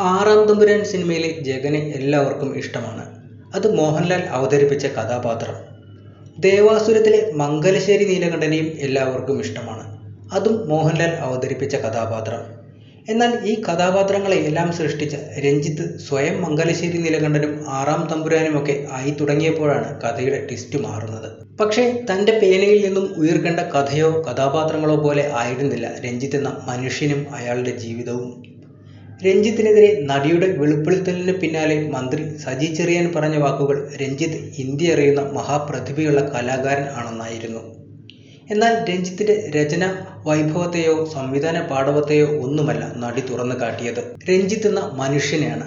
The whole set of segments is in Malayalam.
ആറാം തമ്പുരാൻ സിനിമയിലെ ജഗനെ എല്ലാവർക്കും ഇഷ്ടമാണ്. അത് മോഹൻലാൽ അവതരിപ്പിച്ച കഥാപാത്രം. ദേവാസുരത്തിലെ മംഗലശ്ശേരി നീലകണ്ഠനെയും എല്ലാവർക്കും ഇഷ്ടമാണ്. അതും മോഹൻലാൽ അവതരിപ്പിച്ച കഥാപാത്രം. എന്നാൽ ഈ കഥാപാത്രങ്ങളെ എല്ലാം സൃഷ്ടിച്ച രഞ്ജിത്ത് സ്വയം മംഗലശ്ശേരി നീലകണ്ഠനും ആറാം തമ്പുരാനുമൊക്കെ ആയി തുടങ്ങിയപ്പോഴാണ് കഥയുടെ ട്വിസ്റ്റ് മാറുന്നത്. പക്ഷേ തന്റെ പേനയിൽ നിന്നും ഉയർക്കേണ്ട കഥയോ കഥാപാത്രങ്ങളോ പോലെ ആയിരുന്നില്ല രഞ്ജിത്ത് എന്ന മനുഷ്യനും അയാളുടെ ജീവിതവും. രഞ്ജിത്തിനെതിരെ നടിയുടെ വെളിപ്പെടുത്തലിന് പിന്നാലെ മന്ത്രി സജി ചെറിയാൻ പറഞ്ഞ വാക്കുകൾ രഞ്ജിത്ത് ഇന്ത്യ അറിയുന്ന മഹാപ്രതിഭയുള്ള കലാകാരൻ ആണെന്നായിരുന്നു. എന്നാൽ രഞ്ജിത്തിന്റെ രചന വൈഭവത്തെയോ സംവിധാന പാടവത്തെയോ ഒന്നുമല്ല നടി തുറന്നു കാട്ടിയത്. രഞ്ജിത്ത് എന്ന മനുഷ്യനെയാണ്.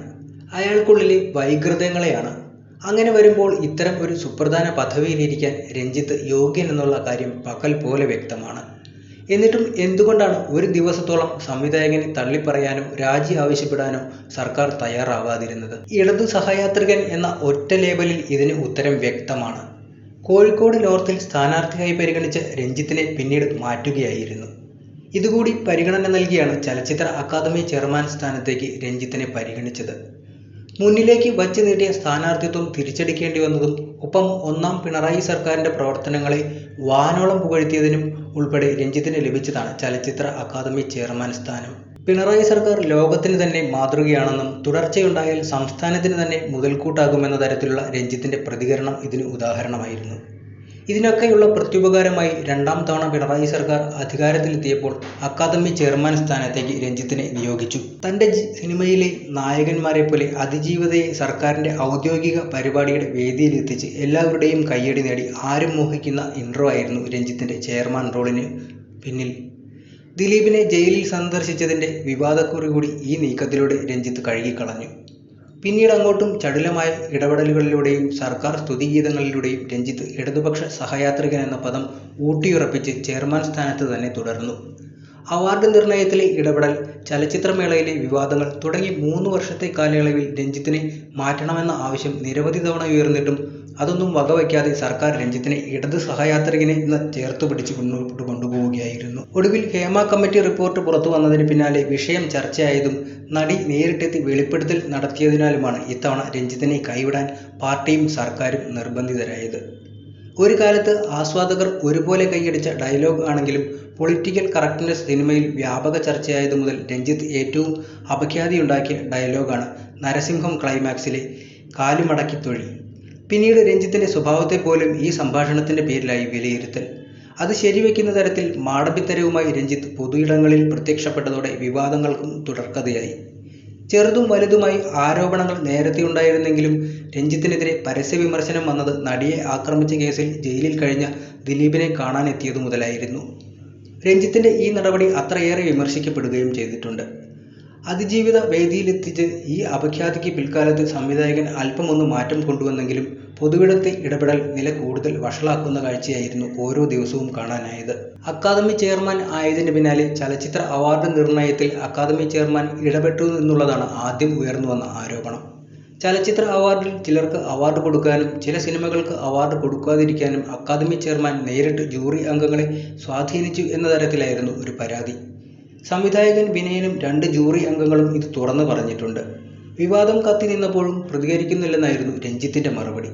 അയാൾക്കുള്ളിലെ വൈകൃതങ്ങളെയാണ്. അങ്ങനെ വരുമ്പോൾ ഇത്തരം ഒരു സുപ്രധാന പദവിയിലിരിക്കാൻ രഞ്ജിത്ത് യോഗ്യൻ എന്നുള്ള കാര്യം പകൽ പോലെ വ്യക്തമാണ്. എന്നിട്ടും എന്തുകൊണ്ടാണ് ഒരു ദിവസത്തോളം സംവിധായകനെ തള്ളിപ്പറയാനും രാജി ആവശ്യപ്പെടാനും സർക്കാർ തയ്യാറാവാതിരുന്നത്? ഇടതു സഹയാത്രികൻ എന്ന ഒറ്റ ലേബലിൽ ഇതിന് ഉത്തരം വ്യക്തമാണ്. കോഴിക്കോട് നോർത്തിൽ സ്ഥാനാർത്ഥിയായി പരിഗണിച്ച രഞ്ജിത്തിനെ പിന്നീട് മാറ്റുകയായിരുന്നു. ഇതുകൂടി പരിഗണന നൽകിയാണ് ചലച്ചിത്ര അക്കാദമി ചെയർമാൻ സ്ഥാനത്തേക്ക് രഞ്ജിത്തിനെ പരിഗണിച്ചത്. മുന്നിലേക്ക് വച്ചു നീട്ടിയ സ്ഥാനാർത്ഥിത്വം തിരിച്ചടിക്കേണ്ടി വന്നതും ഒപ്പം ഒന്നാം പിണറായി സർക്കാരിന്റെ പ്രവർത്തനങ്ങളെ വാനോളം പുകഴ്ത്തിയതിനും ഉൾപ്പെടെ രഞ്ജിത്തിന് ലഭിച്ചതാണ് ചലച്ചിത്ര അക്കാദമി ചെയർമാൻ സ്ഥാനം. പിണറായി സർക്കാർ ലോകത്തിന് തന്നെ മാതൃകയാണെന്നും തുടർച്ചയുണ്ടായാൽ സംസ്ഥാനത്തിന് തന്നെ മുതൽക്കൂട്ടാകുമെന്ന തരത്തിലുള്ള രഞ്ജിത്തിന്റെ പ്രതികരണം ഇതിന് ഉദാഹരണമായിരുന്നു. ഇതിനൊക്കെയുള്ള പ്രത്യുപകാരമായി രണ്ടാം തവണ പിണറായി സർക്കാർ അധികാരത്തിലെത്തിയപ്പോൾ അക്കാദമി ചെയർമാൻ സ്ഥാനത്തേക്ക് രഞ്ജിത്തിനെ നിയോഗിച്ചു. തന്റെ സിനിമയിലെ നായകന്മാരെ പോലെ അതിജീവിതയെ സർക്കാരിന്റെ ഔദ്യോഗിക പരിപാടിയുടെ വേദിയിലെത്തിച്ച് എല്ലാവരുടെയും കയ്യടി നേടി ആരും മോഹിക്കുന്ന ഇൻട്രോ ആയിരുന്നു രഞ്ജിത്തിന്റെ ചെയർമാൻ റോളിന് പിന്നിൽ. ദിലീപിനെ ജയിലിൽ സന്ദർശിച്ചതിന്റെ വിവാദക്കുറി കൂടി ഈ നീക്കത്തിലൂടെ രഞ്ജിത്ത് കഴുകിക്കളഞ്ഞു. പിന്നീട് അങ്ങോട്ടും ചടുലമായ ഇടപെടലുകളിലൂടെയും സർക്കാർ സ്തുതിഗീതങ്ങളിലൂടെയും രഞ്ജിത്ത് ഇടതുപക്ഷ സഹയാത്രികൻ എന്ന പദം ഊട്ടിയുറപ്പിച്ച് ചെയർമാൻ സ്ഥാനത്ത് തന്നെ തുടർന്നു. അവാർഡ് നിർണയത്തിലെ ഇടപെടൽ ചലച്ചിത്രമേളയിലെ വിവാദങ്ങൾ തുടങ്ങി മൂന്ന് വർഷത്തെ കാലയളവിൽ രഞ്ജിത്തിനെ മാറ്റണമെന്ന ആവശ്യം നിരവധി തവണ ഉയർന്നിട്ടും അതൊന്നും വകവയ്ക്കാതെ സർക്കാർ രഞ്ജിത്തിനെ ഇടത് സഹയാത്രികനെ എന്ന് ചേർത്ത് പിടിച്ച് മുന്നോട്ട് കൊണ്ടുപോവുകയായിരുന്നു. ഒടുവിൽ ഹേമ കമ്മിറ്റി റിപ്പോർട്ട് പുറത്തു വന്നതിന് പിന്നാലെ വിഷയം ചർച്ചയായതും നടി നേരിട്ടെത്തി വെളിപ്പെടുത്തൽ നടത്തിയതിനാലുമാണ് ഇത്തവണ രഞ്ജിത്തിനെ കൈവിടാൻ പാർട്ടിയും സർക്കാരും നിർബന്ധിതരായത്. ഒരു കാലത്ത് ആസ്വാദകർ ഒരുപോലെ കൈയടിച്ച ഡയലോഗ് ആണെങ്കിലും പൊളിറ്റിക്കൽ കറക്റ്റ്നെസ് സിനിമയിൽ വ്യാപക ചർച്ചയായത് മുതൽ രഞ്ജിത്ത് ഏറ്റവും അപഖ്യാതിയുണ്ടാക്കിയ ഡയലോഗാണ് നരസിംഹം ക്ലൈമാക്സിലെ കാലുമടക്കി തൊഴി. പിന്നീട് രഞ്ജിത്തിന്റെ സ്വഭാവത്തെ പോലും ഈ സംഭാഷണത്തിന്റെ പേരിലായി വിലയിരുത്തൽ. അത് ശരിവെക്കുന്ന തരത്തിൽ മാടമ്പിത്തരവുമായി രഞ്ജിത്ത് പൊതുയിടങ്ങളിൽ പ്രത്യക്ഷപ്പെട്ടതോടെ വിവാദങ്ങൾക്കും തുടർക്കഥയായി. ചെറുതും വലുതുമായി ആരോപണങ്ങൾ നേരത്തെ ഉണ്ടായിരുന്നെങ്കിലും രഞ്ജിത്തിനെതിരെ പരസ്യ വിമർശനം വന്നത് നടിയെ ആക്രമിച്ച കേസിൽ ജയിലിൽ കഴിഞ്ഞ ദിലീപിനെ കാണാനെത്തിയതു മുതലായിരുന്നു. രഞ്ജിത്തിന്റെ ഈ നടപടി അത്രയേറെ വിമർശിക്കപ്പെടുകയും ചെയ്തിട്ടുണ്ട്. അതിജീവിത വേദിയിലെത്തിച്ച് ഈ അപഖ്യാതിക്ക് പിൽക്കാലത്ത് സംവിധായകൻ അല്പമൊന്ന് മാറ്റം കൊണ്ടുവന്നെങ്കിലും പൊതുവിടത്തെ ഇടപെടൽ നില കൂടുതൽ വഷളാക്കുന്ന കാഴ്ചയായിരുന്നു ഓരോ ദിവസവും കാണാനായത്. അക്കാദമി ചെയർമാൻ ആയതിന് പിന്നാലെ ചലച്ചിത്ര അവാർഡ് നിർണയത്തിൽ അക്കാദമി ചെയർമാൻ ഇടപെട്ടു എന്നുള്ളതാണ് ആദ്യം ഉയർന്നു വന്ന ആരോപണം. ചലച്ചിത്ര അവാർഡിൽ ചിലർക്ക് അവാർഡ് കൊടുക്കാനും ചില സിനിമകൾക്ക് അവാർഡ് കൊടുക്കാതിരിക്കാനും അക്കാദമി ചെയർമാൻ നേരിട്ട് ജൂറി അംഗങ്ങളെ സ്വാധീനിച്ചു എന്ന തരത്തിലായിരുന്നു ഒരു പരാതി. സംവിധായകൻ വിനയനും രണ്ട് ജൂറി അംഗങ്ങളും ഇത് തുറന്നു പറഞ്ഞിട്ടുണ്ട്. വിവാദം കത്തി നിന്നപ്പോഴും പ്രതികരിക്കുന്നില്ലെന്നായിരുന്നു രഞ്ജിത്തിന്റെ മറുപടി.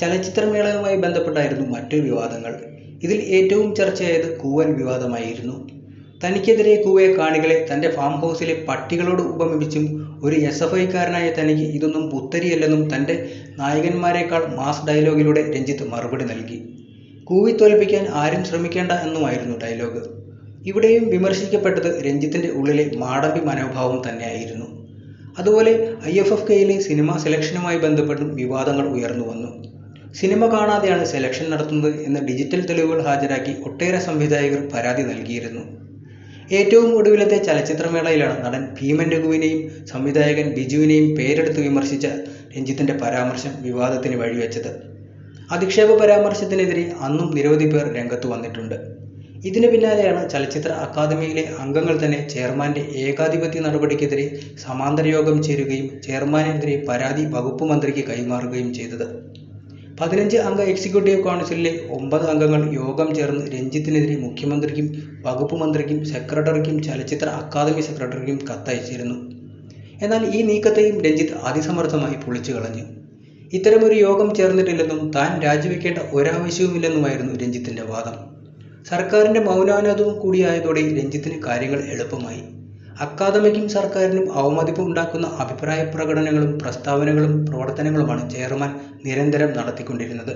ചലച്ചിത്രമേളയുമായി ബന്ധപ്പെട്ടായിരുന്നു മറ്റു വിവാദങ്ങൾ. ഇതിൽ ഏറ്റവും ചർച്ചയായത് കൂവൻ വിവാദമായിരുന്നു. തനിക്കെതിരെ കൂവയ കാണികളെ തന്റെ ഫാം ഹൗസിലെ പട്ടികളോട് ഉപമിപ്പിച്ചും ഒരു എസ് എഫ് ഐക്കാരനായ തനിക്ക് ഇതൊന്നും പുത്തരിയല്ലെന്നും തന്റെ നായകന്മാരെക്കാൾ മാസ് ഡയലോഗിലൂടെ രഞ്ജിത്ത് മറുപടി നൽകി. കൂവി തോൽപ്പിക്കാൻ ആരും ശ്രമിക്കേണ്ട എന്നുമായിരുന്നു ഡയലോഗ്. ഇവിടെയും വിമർശിക്കപ്പെട്ടത് രഞ്ജിത്തിന്റെ ഉള്ളിലെ മാടമ്പി മനോഭാവം തന്നെയായിരുന്നു. അതുപോലെ ഐ എഫ് എഫ് കെയിലെ സിനിമ സെലക്ഷനുമായി ബന്ധപ്പെട്ടും വിവാദങ്ങൾ ഉയർന്നു വന്നു. സിനിമ കാണാതെയാണ് സെലക്ഷൻ നടത്തുന്നത് എന്ന ഡിജിറ്റൽ തെളിവുകൾ ഹാജരാക്കി ഒട്ടേറെ സംവിധായകർ പരാതി നൽകിയിരുന്നു. ഏറ്റവും ഒടുവിലത്തെ ചലച്ചിത്രമേളയിലാണ് നടൻ ഭീമൻ രഘുവിനെയും സംവിധായകൻ ബിജുവിനെയും പേരെടുത്ത് വിമർശിച്ച രഞ്ജിത്തിന്റെ പരാമർശം വിവാദത്തിന് വഴിവെച്ചത്. അധിക്ഷേപ പരാമർശത്തിനെതിരെ അന്നും നിരവധി പേർ രംഗത്ത് വന്നിട്ടുണ്ട്. ഇതിന് പിന്നാലെയാണ് ചലച്ചിത്ര അക്കാദമിയിലെ അംഗങ്ങൾ തന്നെ ചെയർമാന്റെ ഏകാധിപത്യ നടപടിക്കെതിരെ സമാന്തര യോഗം ചേരുകയും ചെയർമാനെതിരെ പരാതി വകുപ്പ് മന്ത്രിക്ക് കൈമാറുകയും ചെയ്തത്. പതിനഞ്ച് അംഗ എക്സിക്യൂട്ടീവ് കൗൺസിലിലെ ഒമ്പത് അംഗങ്ങൾ യോഗം ചേർന്ന് രഞ്ജിത്തിനെതിരെ മുഖ്യമന്ത്രിക്കും വകുപ്പ് മന്ത്രിക്കും സെക്രട്ടറിക്കും ചലച്ചിത്ര അക്കാദമി സെക്രട്ടറിക്കും കത്തയച്ചിരുന്നു. എന്നാൽ ഈ നീക്കത്തെയും രഞ്ജിത്ത് അതിസമർത്ഥമായി പൊളിച്ചു കളഞ്ഞു. ഇത്തരമൊരു യോഗം ചേർന്നിട്ടില്ലെന്നും താൻ രാജിവെക്കേണ്ട ഒരാവശ്യവുമില്ലെന്നുമായിരുന്നു രഞ്ജിത്തിന്റെ വാദം. സർക്കാരിന്റെ മൗനാനുവാദവും കൂടിയായതോടെ രഞ്ജിത്തിന് കാര്യങ്ങൾ എളുപ്പമായി. അക്കാദമിക്കും സർക്കാരിനും അവമതിപ്പ് ഉണ്ടാക്കുന്ന അഭിപ്രായ പ്രകടനങ്ങളും പ്രസ്താവനകളും പ്രവർത്തനങ്ങളുമാണ് ചെയർമാൻ നിരന്തരം നടത്തിക്കൊണ്ടിരുന്നത്.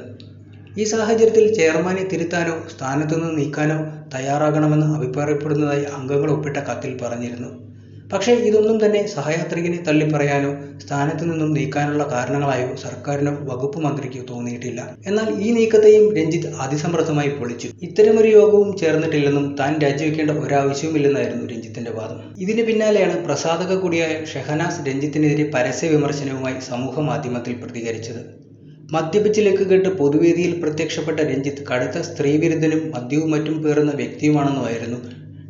ഈ സാഹചര്യത്തിൽ ചെയർമാനെ തിരുത്താനോ സ്ഥാനത്തുനിന്ന് നീക്കാനോ തയ്യാറാകണമെന്ന് അഭിപ്രായപ്പെടുന്നതായി അംഗങ്ങൾ ഒപ്പിട്ട കത്തിൽ പറഞ്ഞിരുന്നു. പക്ഷേ ഇതൊന്നും തന്നെ സഹയാത്രികനെ തള്ളിപ്പറയാനോ സ്ഥാനത്തു നിന്നും നീക്കാനുള്ള കാരണങ്ങളായോ സർക്കാരിനോ വകുപ്പ് മന്ത്രിക്കോ തോന്നിയിട്ടില്ല. എന്നാൽ ഈ നീക്കത്തെയും രഞ്ജിത്ത് അതിസമർത്ഥമായി പൊളിച്ചു. ഇത്തരമൊരു യോഗവും ചേർന്നിട്ടില്ലെന്നും താൻ രാജിവെക്കേണ്ട ഒരാവശ്യവുമില്ലെന്നായിരുന്നു രഞ്ജിത്തിന്റെ വാദം. ഇതിന് പിന്നാലെയാണ് പ്രസാധക കൂടിയായ ഷെഹനാസ് രഞ്ജിത്തിനെതിരെ പരസ്യ വിമർശനവുമായി സമൂഹ മാധ്യമത്തിൽ പ്രതികരിച്ചത്. മദ്യപിച്ച് കേട്ട് പൊതുവേദിയിൽ പ്രത്യക്ഷപ്പെട്ട രഞ്ജിത്ത് കടുത്ത സ്ത്രീവിരുദ്ധനും മദ്യവും മറ്റും പേറുന്ന വ്യക്തിയുമാണെന്നുമായിരുന്നു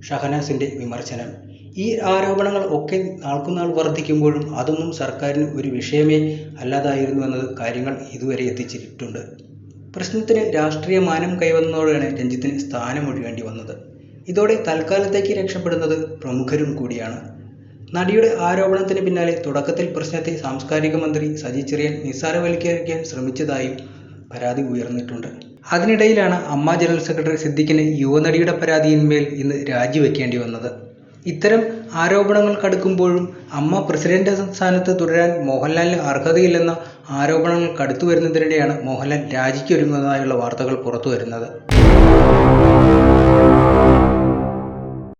ഷഹനാസിന്റെ വിമർശനം. ഈ ആരോപണങ്ങൾ ഒക്കെ നാൾക്കുനാൾ വർദ്ധിക്കുമ്പോഴും അതൊന്നും സർക്കാരിന് ഒരു വിഷയമേ അല്ലാതായിരുന്നു എന്നത് കാര്യങ്ങൾ ഇതുവരെ എത്തിച്ചിട്ടുണ്ട്. പ്രശ്നത്തിന് രാഷ്ട്രീയ മാനം കൈവന്നതോടെയാണ് രഞ്ജിത്തിന് സ്ഥാനമൊഴിയേണ്ടി വന്നത്. ഇതോടെ തൽക്കാലത്തേക്ക് രക്ഷപ്പെടുന്നത് പ്രമുഖരും കൂടിയാണ്. നടിയുടെ ആരോപണത്തിന് പിന്നാലെ തുടക്കത്തിൽ പ്രശ്നത്തെ സാംസ്കാരിക മന്ത്രി സജി ചെറിയൻ നിസ്സാരവൽക്കരിക്കാൻ ശ്രമിച്ചതായും പരാതി ഉയർന്നിട്ടുണ്ട്. അതിനിടയിലാണ് അമ്മ ജനറൽ സെക്രട്ടറി സിദ്ദിഖിന് യുവനടിയുടെ പരാതിയിന്മേൽ ഇന്ന് രാജിവെക്കേണ്ടി വന്നത്. ഇത്തരം ആരോപണങ്ങൾ കടുക്കുമ്പോഴും അമ്മ പ്രസിഡന്റ് സ്ഥാനത്ത് തുടരാൻ മോഹൻലാലിന് അർഹതയില്ലെന്ന ആരോപണങ്ങൾ കടുത്തു വരുന്നതിനിടെയാണ് മോഹൻലാൽ രാജിക്കൊരുങ്ങുന്നതായുള്ള വാർത്തകൾ പുറത്തു വരുന്നത്